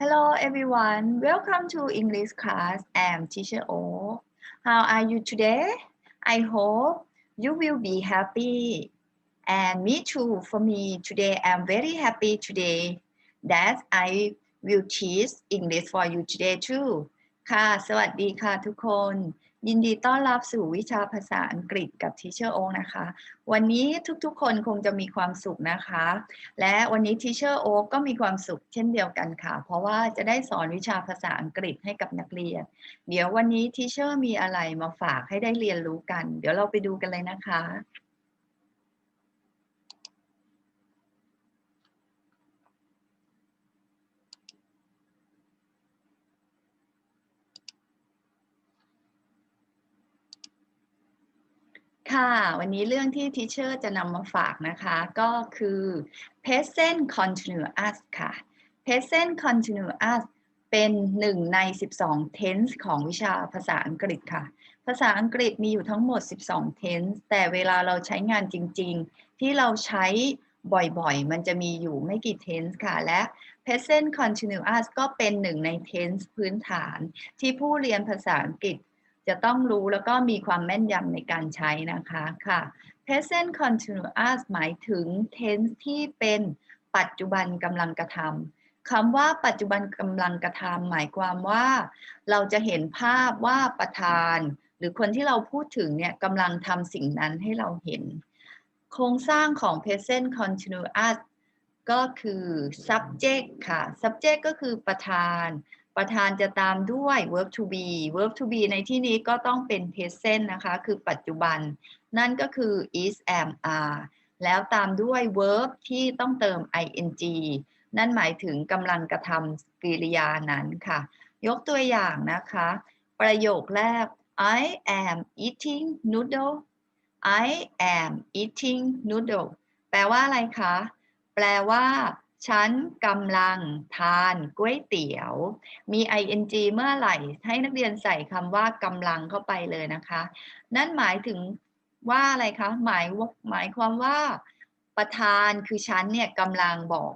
Hello everyone, welcome to English class. I'm teacher O. How are you today? I hope you will be happy. And me too, for me today, I'm very happy today that I will teach English for you today too. ค่ะ สวัสดีค่ะทุกคน ยินดีต้อนรับสู่วิชาภาษาอังกฤษกับทีเชอร์โอนะคะ วันนี้ทุกๆ คนคงจะมีความสุขนะคะ และวันนี้ทีเชอร์โอก็มีความสุขเช่นเดียวกันค่ะ เพราะว่าจะได้สอนวิชาภาษาอังกฤษให้กับนักเรียน เดี๋ยววันนี้ทีเชอร์มีอะไรมาฝากให้ได้เรียนรู้กัน เดี๋ยวเราไปดูกันเลยนะคะ ค่ะ วันนี้เรื่องที่ Teacher จะนำมาฝากนะคะ ก็คือ present continuous ค่ะ present continuous เป็นหนึ่งใน 12 tense ของวิชาภาษาอังกฤษค่ะ ภาษาอังกฤษมีอยู่ทั้งหมด 12 tense แต่เวลาเราใช้งานจริง ๆ ที่เราใช้บ่อยๆ มันจะมีอยู่ไม่กี่ tense ค่ะ และ present continuous ก็เป็นหนึ่งใน tense พื้นฐานที่ผู้เรียนภาษาอังกฤษ จะต้องรู้แล้วก็มีความแม่นยำในการใช้นะคะค่ะ present continuous หมายถึง tense ที่เป็นปัจจุบันกำลังกระทำคำว่าปัจจุบันกำลังกระทำหมายความว่า เราจะเห็นภาพว่าประธาน หรือคนที่เราพูดถึงเนี่ยกำลังทำสิ่งนั้นให้เราเห็น โครงสร้างของ present continuous ก็คือ subject ค่ะ subject ก็คือประธาน ประธานจะตามด้วย verb to be verb to be ในที่นี้ก็ต้องเป็น present นะคะ คือปัจจุบัน นั่นก็คือ is am are แล้วตามด้วย verb ที่ต้องเติม ing นั่นหมายถึงกำลังกระทำกริยานั้นค่ะ ยกตัวอย่างนะคะ ประโยคแรก I am eating noodle I am eating noodle แปลว่าอะไรคะ แปลว่า ฉันกำลังทานก๋วยเตี๋ยว มี ing เมื่อไหร่ ให้นักเรียนใส่คำว่ากำลังเข้าไปเลยนะคะ นั่นหมายถึงว่าอะไรคะ หมายหมายความว่าประธานคือฉันเนี่ยกำลังบอก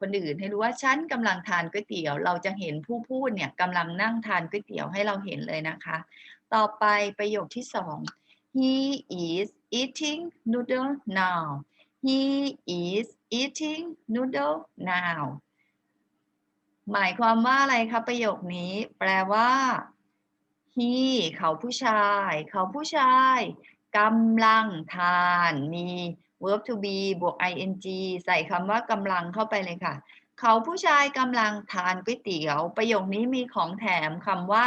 คนอื่นให้รู้ว่าฉันกำลังทานก๋วยเตี๋ยว เราจะเห็นผู้พูดเนี่ยกำลังนั่งทานก๋วยเตี๋ยวให้เราเห็นเลยนะคะ ต่อไปประโยคที่สอง he is eating noodle now he is eating noodle now หมายความว่าอะไรคะประโยคนี้ แปลว่า he เขาผู้ชาย เขาผู้ชายกำลังทาน มี verb to be บวก ing ใส่คำว่ากำลังเข้าไปเลยค่ะ เขาผู้ชายกำลังทานก๋วยเตี๋ยว ประโยคนี้มีของแถมคำว่า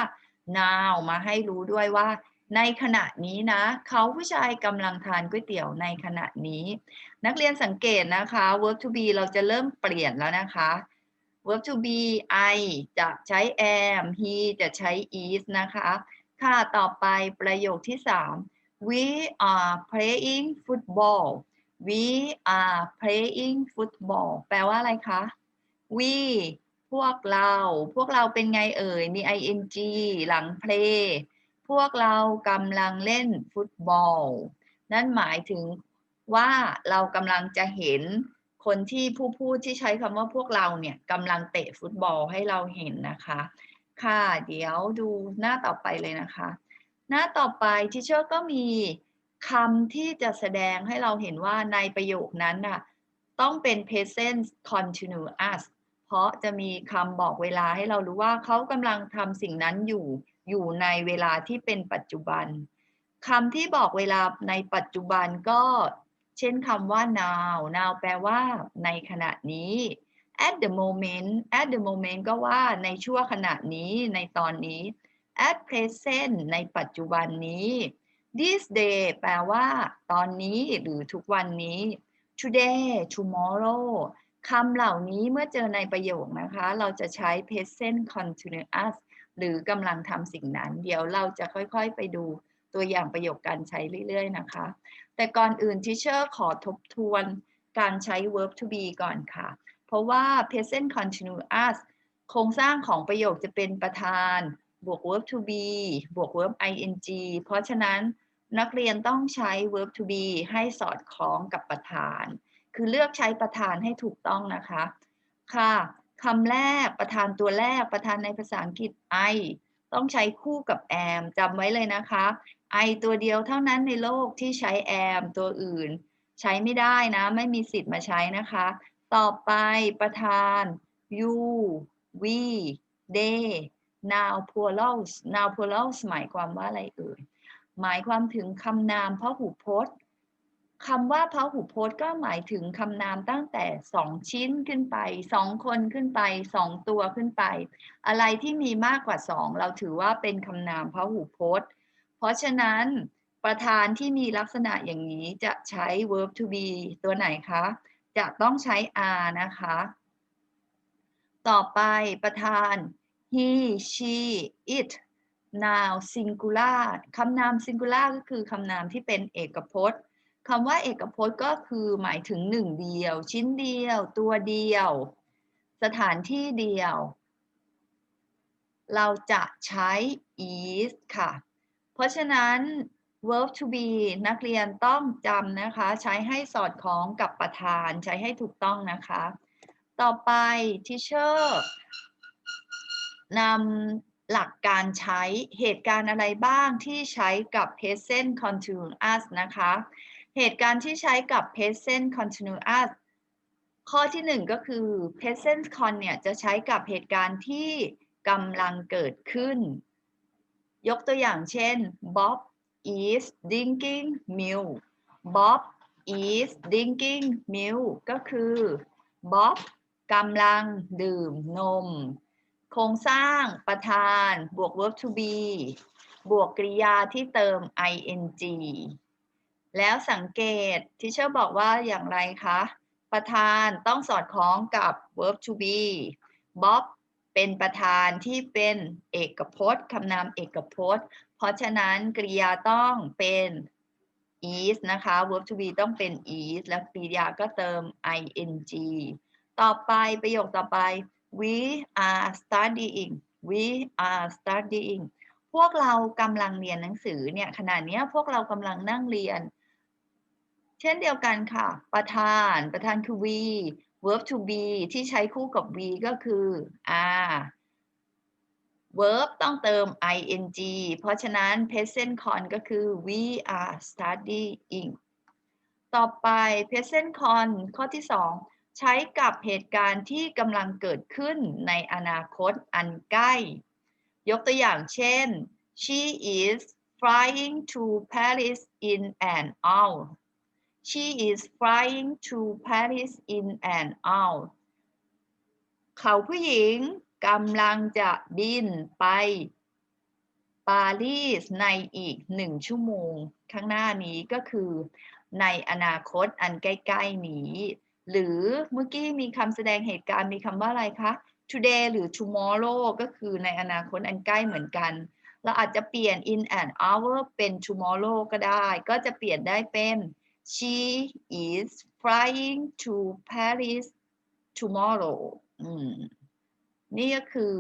now มาให้รู้ด้วยว่า ในขณะนี้นะเขาผู้ชายกำลังทานก๋วยเตี๋ยวในขณะนี้ นักเรียนสังเกตนะคะ verb to be เราจะเริ่มเปลี่ยนแล้วนะคะ verb to be I จะใช้ am he จะใช้ is นะคะ ค่ะต่อไปประโยคที่ 3 we are playing football we are playing football แปลว่าอะไรคะ we พวกเรา พวกเราเป็นไงเอ่ย มี ing หลัง play พวกเรากำลังเล่นฟุตบอล นั่นหมายถึงว่าเรากำลังจะเห็นคนที่ผู้พูดที่ใช้คำว่าพวกเราเนี่ยกำลังเตะฟุตบอลให้เราเห็นนะคะ ค่ะเดี๋ยวดูหน้าต่อไปเลยนะคะ หน้าต่อไปทิเชอร์ก็มีคำที่จะแสดงให้เราเห็นว่าในประโยคนั้นน่ะต้องเป็น present continuous เพราะจะมีคำบอกเวลาให้เรารู้ว่าเขากำลังทำสิ่งนั้นอยู่ อยู่ในเวลาที่เป็นปัจจุบันคำที่บอกเวลาในปัจจุบันก็เช่นคำว่า now now แปลว่าในขณะนี้ at the moment at the moment ก็ว่าในชั่วขณะนี้ในตอนนี้ at present ในปัจจุบันนี้ this day แปลว่า ตอนนี้หรือทุกวันนี้ today tomorrow คำเหล่านี้เมื่อเจอในประโยคนะคะ เราจะใช้ present continuous หรือกำลังทำสิ่งนั้น เดี๋ยวเราจะค่อยๆไปดูตัวอย่างประโยคการใช้เรื่อยๆนะคะ แต่ก่อนอื่นทิเชอร์ขอทบทวนการใช้ verb to be ก่อนค่ะ เพราะว่า present continuous โครงสร้างของประโยคจะเป็นประธาน บวก verb to be บวก verb ing เพราะฉะนั้นนักเรียนต้องใช้ verb to be ให้สอดคล้องกับประธาน คือเลือกใช้ประธานให้ถูกต้องนะคะ ค่ะ คำแรกประธานตัวแรกประธานในภาษาอังกฤษ I ต้องใช้คู่กับ am จำไว้เลยนะคะ I ตัวเดียวเท่านั้นในโลกที่ใช้ am ตัวอื่น ใช้ไม่ได้นะ ไม่มีสิทธิ์มาใช้นะคะ ต่อไปประธาน you we they now plurals now plurals หมายความว่าอะไรเอ่ยหมายความถึงคำนามพหูพจน์ คำว่าพหูพจน์ก็หมายถึงคำนามตั้งแต่สองชิ้นขึ้นไปสองคนขึ้นไปสองตัวขึ้นไป อะไรที่มีมากกว่าสองเราถือว่าเป็นคำนามพหูพจน์ เพราะฉะนั้นประธานที่มีลักษณะอย่างนี้จะใช้ verb to be ตัวไหนคะ จะต้องใช้ are นะคะ ต่อไปประธาน he she it now singular คำนาม singular ก็คือคำนามที่เป็นเอกพจน์ คำว่าเอกพจน์ก็คือหมายถึงหนึ่งเดียว ชิ้นเดียว ตัวเดียว สถานที่เดียว เราจะใช้ is ค่ะ เพราะฉะนั้น verb to be นักเรียนต้องจำนะคะ ใช้ให้สอดคล้องกับประธานใช้ให้ถูกต้องนะคะ ต่อไป teacher นำหลักการใช้เหตุการณ์อะไรบ้างที่ใช้กับ present continuous นะคะ เหตุการณ์ที่ใช้กับ present continuous ข้อที่หนึ่งก็คือ present con เนี่ยจะใช้กับเหตุการณ์ที่กำลังเกิดขึ้น ยกตัวอย่างเช่น Bob is drinking milk Bob is drinking milk ก็คือ Bob กำลังดื่มนม โครงสร้างประธาน บวก verb to be บวกกริยาที่เติม ing แล้วสังเกตที่เชอร์บอกว่าอย่างไรคะ ประธานต้องสอดคล้องกับ verb to be Bob เป็นประธานที่เป็นเอกพจน์คำนามเอกพจน์ เพราะฉะนั้นกริยาต้องเป็น is นะคะ verb to be ต้องเป็น is และกริยาก็เติม ing ต่อไปประโยคต่อไป we are studying we are studying พวกเรากำลังเรียนหนังสือเนี่ยขณะนี้พวกเรากำลังนั่งเรียน เช่นเดียวกันค่ะ ประธาน ประธานคือ we verb to be ที่ใช้คู่กับ we ก็คือ are verb ต้องเติม ing เพราะฉะนั้น present con ก็คือ we are studying ต่อไป present con ข้อที่ 2 ใช้กับเหตุการณ์ที่กำลังเกิดขึ้นในอนาคตอันใกล้ ยกตัวอย่างเช่น she is flying to Paris in an hour she is flying to Paris in an hour เขาผู้หญิงกำลังจะบินไปปารีสในอีกหนึ่งชั่วโมง ข้างหน้านี้ก็คือในอนาคตอันใกล้ ๆ นี้ หรือเมื่อกี้มีคำแสดงเหตุการณ์มีคำว่าอะไรคะ today หรือ tomorrow ก็คือในอนาคตอันใกล้เหมือนกัน เราอาจจะเปลี่ยน in an hour เป็น tomorrow ก็ได้ ก็จะเปลี่ยนได้เป็น she is flying to Paris tomorrow นี่ก็คือ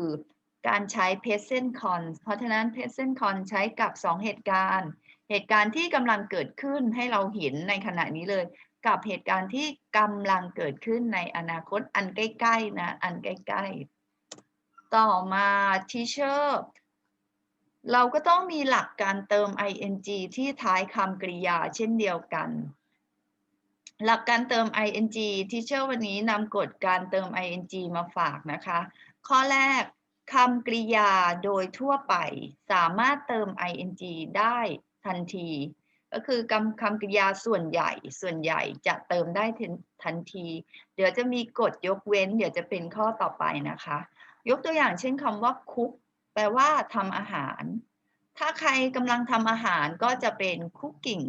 การใช้ present con เพราะฉะนั้น present con ใช้กับ 2 เหตุการณ์ เหตุการณ์ที่กำลังเกิดขึ้นให้เราเห็นในขณะนี้เลย กับเหตุการณ์ที่กำลังเกิดขึ้นในอนาคตอันใกล้ๆนะอันใกล้ๆ ต่อมา teacher เราก็ต้องมีหลักการเติม ing ที่ท้ายคำกริยาเช่นเดียวกัน หลักการเติม ing ที่เชื่อวันนี้นำกฎการเติม ing มาฝากนะคะ ข้อแรกคำกริยาโดยทั่วไปสามารถเติม ing ได้ทันที ก็คือคำคำกริยาส่วนใหญ่ ส่วนใหญ่จะเติมได้ทันที เดี๋ยวจะมีกฎยกเว้น เดี๋ยวจะเป็นข้อต่อไปนะคะ ยกตัวอย่างเช่นคำว่าคุก แปลว่าทำอาหาร ถ้าใครกำลังทำอาหารก็จะเป็น cooking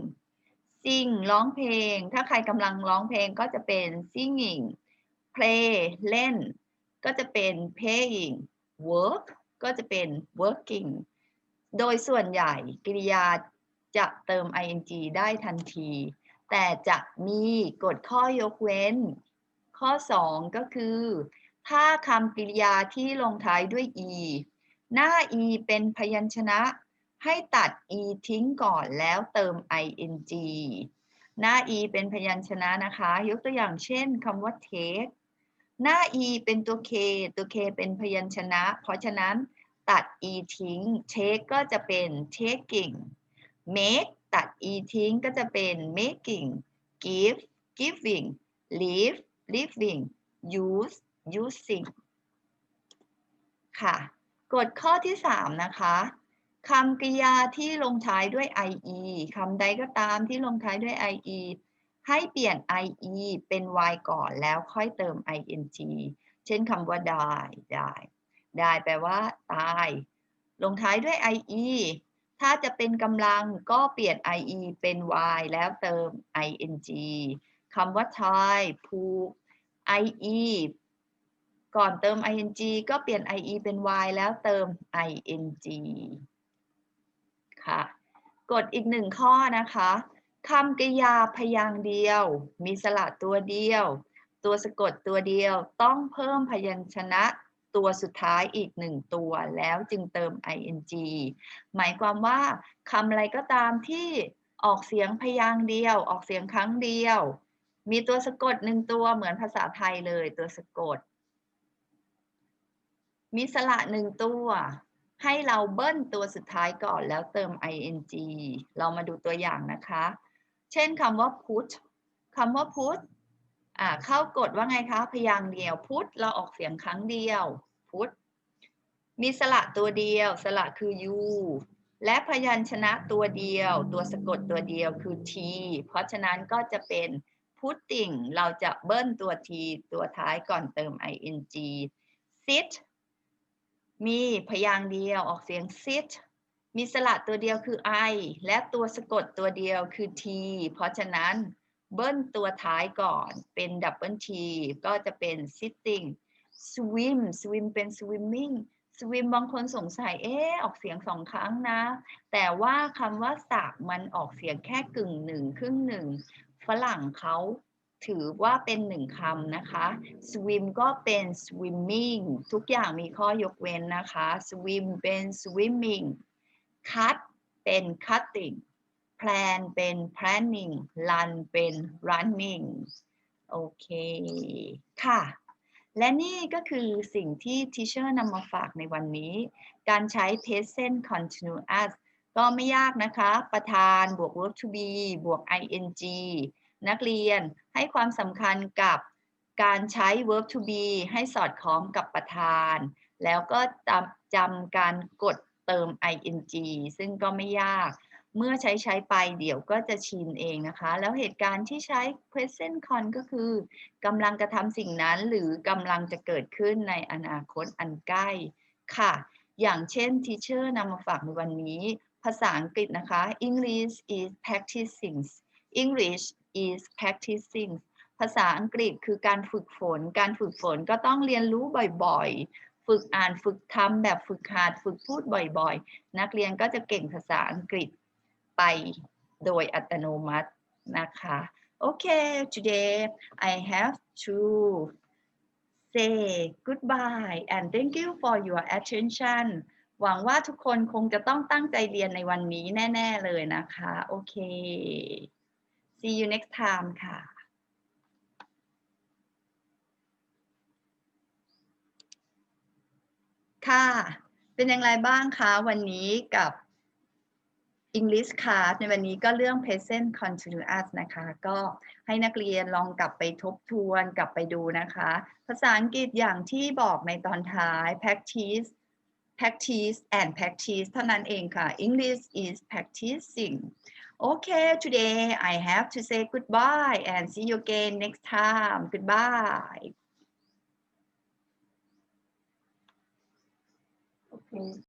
sing ร้องเพลง ถ้าใครกำลังร้องเพลงก็จะเป็น singing play เล่น ก็จะเป็น playing work ก็จะเป็น working โดยส่วนใหญ่กริยาจะเติม ing ได้ทันที แต่จะมีกฎข้อยกเว้น ข้อ 2 ก็คือ ถ้าคำกริยาที่ลงท้ายด้วย e หน้า e เป็นพยัญชนะ ให้ตัด e ทิ้งก่อนแล้วเติม ing หน้า e เป็นพยัญชนะนะคะ ยกตัวอย่างเช่นคำว่า take หน้า e เป็นตัว k ตัว k เป็นพยัญชนะ เพราะฉะนั้นตัด e ทิ้ง take ก็จะเป็น taking make ตัด e ทิ้งก็จะเป็น making give giving live living use using ค่ะ กฎข้อที่ 3 นะคะ คำกริยาที่ลงท้ายด้วย ie คำใดก็ตามที่ลงท้ายด้วย ie ให้เปลี่ยน ie เป็น y ก่อนแล้วค่อยเติม ing เช่นคำว่า die die die แปลว่าตาย ลงท้ายด้วย ie ถ้าจะเป็นกำลังก็เปลี่ยน ie เป็น y แล้วเติม ing คำว่า tie ผูก ie ก่อนเติม ing ก็เปลี่ยน ie เป็น y แล้วเติม ing กดอีกหนึ่งข้อนะคะคำกริยาพยางค์เดียว มีสระตัวเดียว ตัวสะกดตัวเดียวต้องเพิ่มพยัญชนะตัวสุดท้ายอีกหนึ่งตัวแล้วจึงเติม ing หมายความว่าคำอะไรก็ตามที่ออกเสียงพยางค์เดียว ออกเสียงครั้งเดียว มีตัวสะกดหนึ่งตัวเหมือนภาษาไทยเลยตัวสะกด มีสระหนึ่งตัว ให้เราเบิ้ลตัวสุดท้ายก่อนแล้วเติม ing เรามาดูตัวอย่างนะคะ เช่นคำว่า put คำว่า put อ่าเข้ากฎว่าไงคะ พยางค์เดียว put เราออกเสียงครั้งเดียว put มีสระตัวเดียว สระคือ u และพยัญชนะตัวเดียว ตัวสะกดตัวเดียวคือ t เพราะฉะนั้นก็จะเป็น putting เราจะเบิ้ลตัว t ตัวท้ายก่อนเติม ing sit มีพยางค์เดียวออกเสียง sit มีสระตัวเดียวคือ i และตัวสะกดตัวเดียวคือ t เพราะฉะนั้นเบิ้ลตัวท้ายก่อนเป็นดับเบิล t ก็จะเป็น sitting swim swim เป็น swimming swim บางคนสงสัย เอ๊ออกเสียงสองครั้งนะ แต่ว่าคำว่าสระมันออกเสียงแค่กึ่งหนึ่งครึ่งหนึ่ง ฝรั่งเขา ถือว่าเป็นหนึ่งคำนะคะ swim ก็เป็น swimming ทุกอย่างมีข้อยกเว้นนะคะ swim เป็น swimming cut เป็น cutting plan เป็น planning run เป็น running โอเคค่ะ และนี่ก็คือสิ่งที่ teacher นำมาฝากในวันนี้ การใช้ present continuous ก็ไม่ยากนะคะ ประธานบวก verb to be บวก ing นักเรียนให้ความสำคัญกับการใช้ verb to be ให้สอดคล้องกับประธาน แล้วก็จำจำการกดเติม ing ซึ่งก็ไม่ยาก เมื่อใช้ใช้ไปเดี๋ยวก็จะชินเองนะคะ แล้วเหตุการณ์ที่ใช้ present con ก็คือกำลังกระทำสิ่งนั้น หรือกำลังจะเกิดขึ้นในอนาคตอันใกล้ค่ะ อย่างเช่น teacher นำมาฝากในวันนี้ ภาษาอังกฤษนะคะ English is practicing English is practicing ภาษาอังกฤษคือการฝึกฝน การฝึกฝนก็ต้องเรียนรู้บ่อยๆ ฝึกอ่านฝึกทำแบบฝึกหัดฝึกพูดบ่อยๆ นักเรียนก็จะเก่งภาษาอังกฤษไปโดยอัตโนมัตินะคะโอเค today I have to say goodbye and thank you for your attention หวังว่าทุกคนคงจะต้องตั้งใจเรียนในวันนี้แน่ ๆ เลยนะคะ โอเค see you next time ค่ะ ค่ะ เป็นอย่างไรบ้างคะวันนี้กับ English class ในวันนี้ก็เรื่อง present continuous นะคะ ก็ให้นักเรียนลองกลับไปทบทวนกลับไปดูนะคะ ภาษาอังกฤษอย่างที่บอกในตอนท้าย practice practice and practice เท่านั้นเองค่ะ English is practicing Okay today I have to say goodbye and see you again next time. Goodbye. Okay